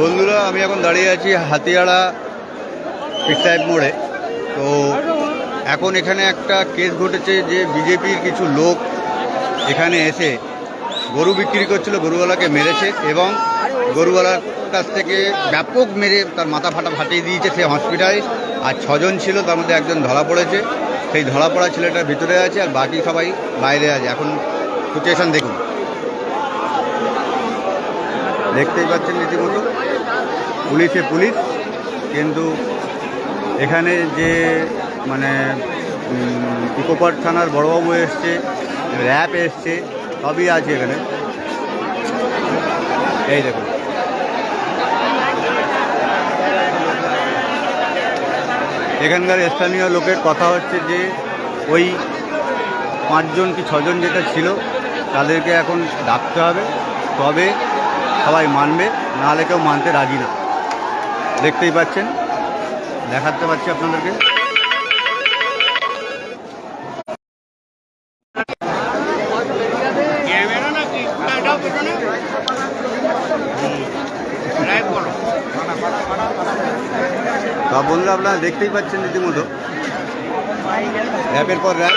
বন্ধুরা, আমি এখন দাঁড়িয়ে আছি হাতিয়াড়া পিসাহেব মোড়ে। তো এখন এখানে একটা কেস ঘটেছে যে বিজেপির কিছু লোক এখানে এসে গরু বিক্রি করছিল, গরুওয়ালাকে মেরেছে এবং গরুওয়ালার কাছ থেকে ব্যাপক মেরে তার মাথা ফাটা ফাটিয়ে দিয়েছে। সে হসপিটালে আর ছজন ছিল, তার মধ্যে একজন ধরা পড়েছে। সেই ধরা পড়া ছেলেটার ভিতরে আছে আর বাকি সবাই বাইরে আছে। এখন সিচুয়েশন দেখুন। দেখতেই পাচ্ছেন রীতিমতো। পুলিশে পুলিশ, কিন্তু এখানে যে মানে ইকোপার থানার বড়বাবু এসছে র্যাপ এসছে, সবই আছে এখানে। এই দেখুন। এখানকার স্থানীয় লোকের কথা হচ্ছে যে, ওই পাঁচজন কি ছজন যেটা ছিল, তাদেরকে এখন ডাকতে হবে। তবে সবাই মানবে নাহলে কেউ মানতে রাজি না। দেখতেই পাচ্ছেন দেখাতে পাচ্ছি আপনাদেরকে। ক্যামেরা নাকি? এটাও পেছনে লাইভ করো। সব বন্ধুরা আপনারা দেখতেই পাচ্ছেন রীতিমতো। র্যাপের পর র্যাপ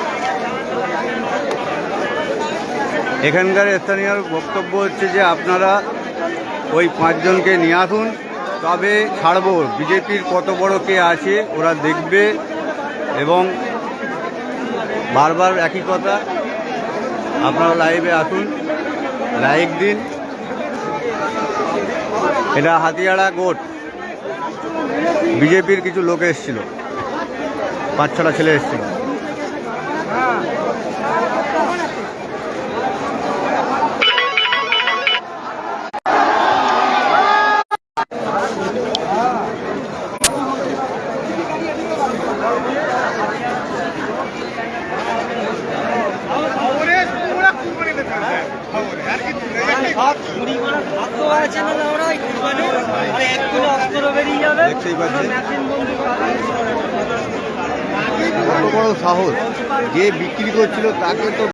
এখানকার স্থানীয় বক্তব্য হচ্ছে যে আপনারা ওই পাঁচজনকে নিয়ে আসুন, তবে ছাড়বো। বিজেপির কত বড় কে আছে, ওরা দেখবে এবং বারবার একই কথা, আপনারা লাইভে আসুন লাইক দিন। এটা হাতিয়াড়া গোট। বিজেপির কিছু লোক এসেছিল, পাঁচ ছটা ছেলে এসেছিল। বড় সাহস। যে বিক্রি করছিল তাকে তো